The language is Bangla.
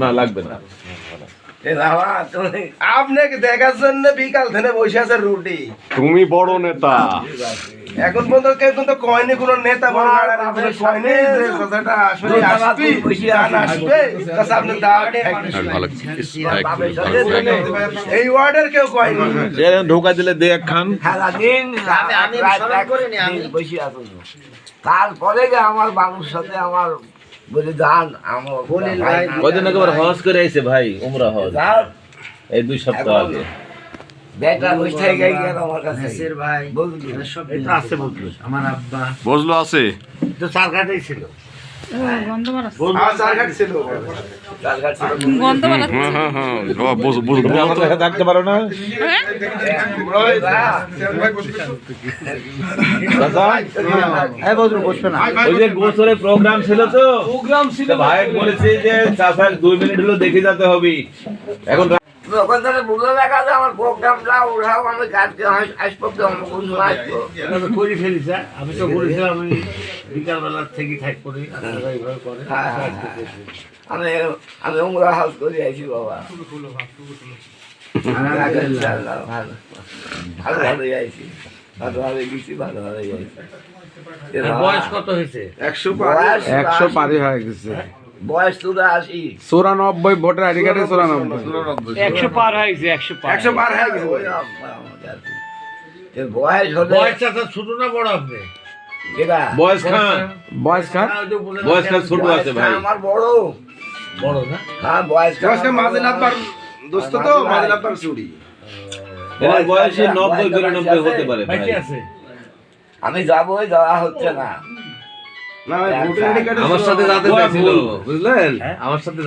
না লাগবে না। আপনাকে দেখার জন্য বিকাল থেকে বসে আছে রুটি? তুমি বড় নেতা। এখন পর্যন্ত কেউ কিন্তু কয়নি কোনো নেতা বড় কয়নি যে কথাটা আসলে আসবে আসবে তা সামনে দাঁড় ভালো এই ওয়ার্ডের কেউ কয়নি ঢোকা দিলে দে এক খান। সারাদিন আমি স্মরণ করিনি আমি। বসে আছি তারপরে আমার বাবুর সাথে আমার বলে যান আমার বলে কদিন আগে আবার হজ করে আইছে ভাই উমরা হজ। এই দুই সপ্তাহ আগে। এটা আছে ছিল। হ্যাঁ হ্যাঁ হ্যাঁ থাকতে পারো না? ওই যে প্রোগ্রাম ছিল তো? প্রোগ্রাম ছিল। ভাই বলেছে যে দুই মিনিট হলো দেখে যেতে হবে। এখন ওখান থেকে বুঝে দেখা যায় আমার প্রোগ্রামটা ওঠাও আমি কাজকে আসব তো আমার কোন আসব করে হ্যাঁ? আমি তো বলেছিলাম আমি থেকে থাক করি আপনারা এইভাবে করে হ্যাঁ, হ্যাঁ, আমি আমি উমরা হাউস করে আইছি বাবা। ভালো ভালোই আইছি ভালো ভালো। গেছি আইছি বয়স কত হয়েছে? একশো বয়স একশো। পারি হয়ে গেছে। বয়স চুরানব্বই ভোটার আইডি কার্ডে চুরানব্বই। একশো পার হয়ে গেছে একশো একশো বার হয়ে গেছে বয়স। হলে ছোট না বড় আপনি বয়স খান। বয়স খান। বয়স খান। যাচ্ছেন, ছোট আছে ভাই। আমার বড়। বড় না? হ্যাঁ বয়স মাঝে দোস্ত তো মাঝে চুরি। বয়সে নব্বই বিরানব্বই হতে পারে ভাই। আছে। আমি যাব যাওয়া হচ্ছে না। আমার সাথে যাতে চাইছিল বুঝলেন? আমার সাথে